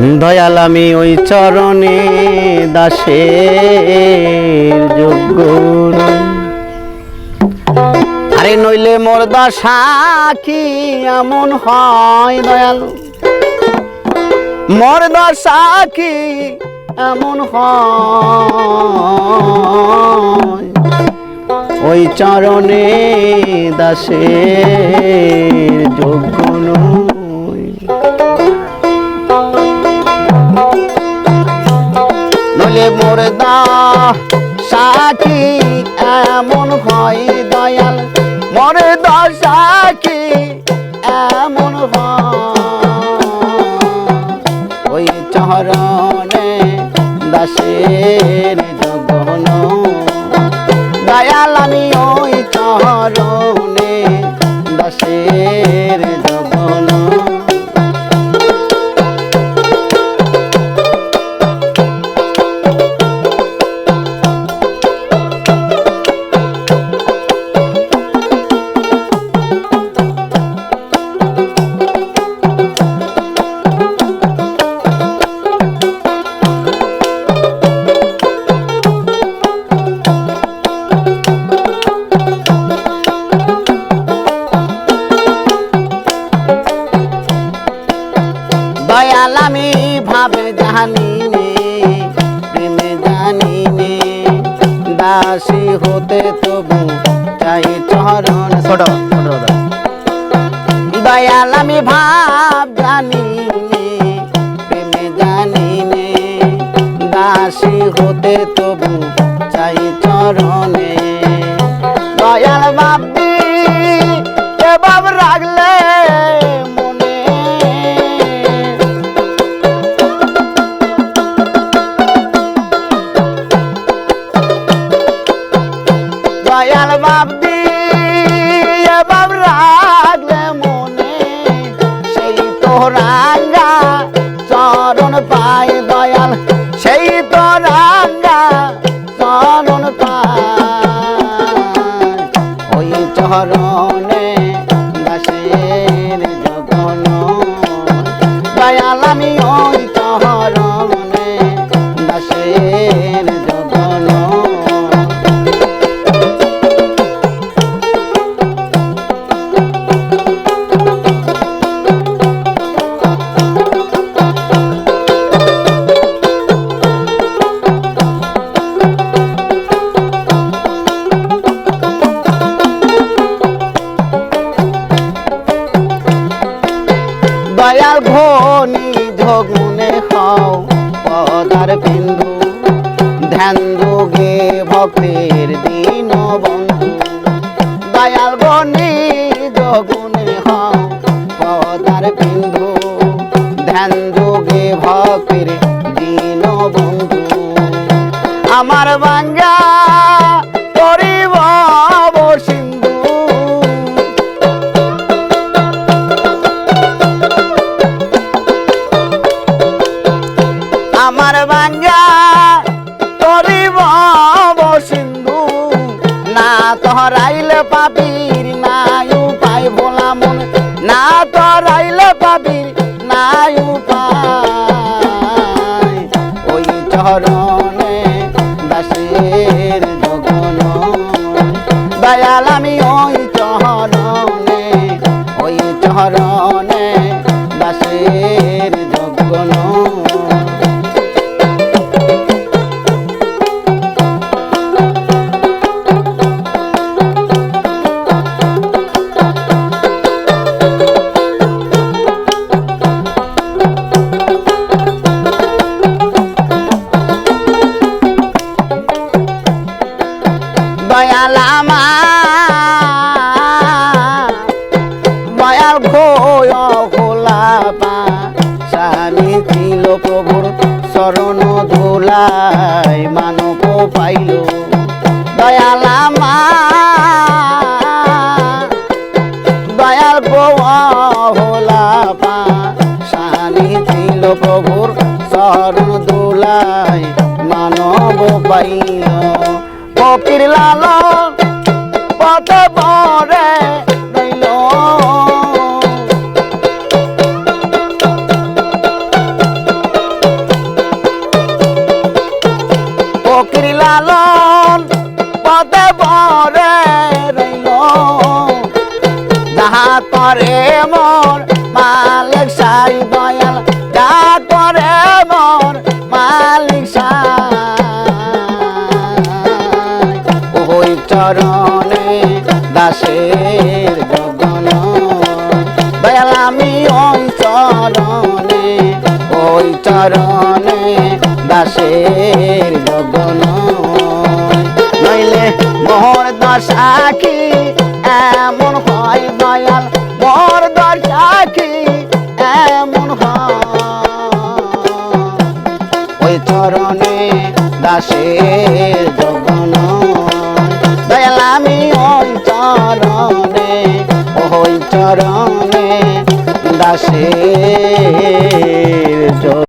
দয়াল আমি ওই চরণে দাসের যোগ্য আরে নইলে মোর দশা কি এমন হয় দয়াল? মোর দশা কি এমন হয়? ওই চরণে দাসের যোগ্য নই। নলে মোর দা। সাকি এমন হয় দয়াল। মোর দশাকি এমন ওই চরণে দাসের জগন দয়াল আমি ওই চরণে দাসের ভাবে জানি নে প্রেমে জানি নে। দাসী হতে তবু চাই চরণ ছোট ছোট দয়াল আমি ভাব জানি নে প্রেমে জানি নে। দাসী হতে তবু চাই চরণে। দয়াল বাপি দয়াল বাপদি বাব রাখলে মনে সেই তো রাঙ্গা চরণ পাই পদার বিন্দু ধ্যান যোগে ভক্তের তরিব সিন্ধু। না তহরাইলে পাবির নাই উপায় বলা মন। না তহরাইলে পাবির নাই উপায়। ওই চরণে দাসের জগন। দয়াল আমি ওই চরণে ওই চরণে দাসের দয়াল আমার। দয়াল ঘোয় খোলা পা স্বামী ছিল প্রভুর শরণ ধুলাই, মানব পাইল। দয়াল আমার। দয়াল হোলা পা শানি ছিল প্রভুর শরণ দোলাই মানব পাইল। ফকির লালন পথে পরে ফকির লালন চরণে দাসের জগন নইলে মোর দশা কি এমন হয় দয়াল? মোর দশা কি এমন ওই চরণে দাসের জগন দয়াল আমি ওই চরণে ওই চরণে দাসের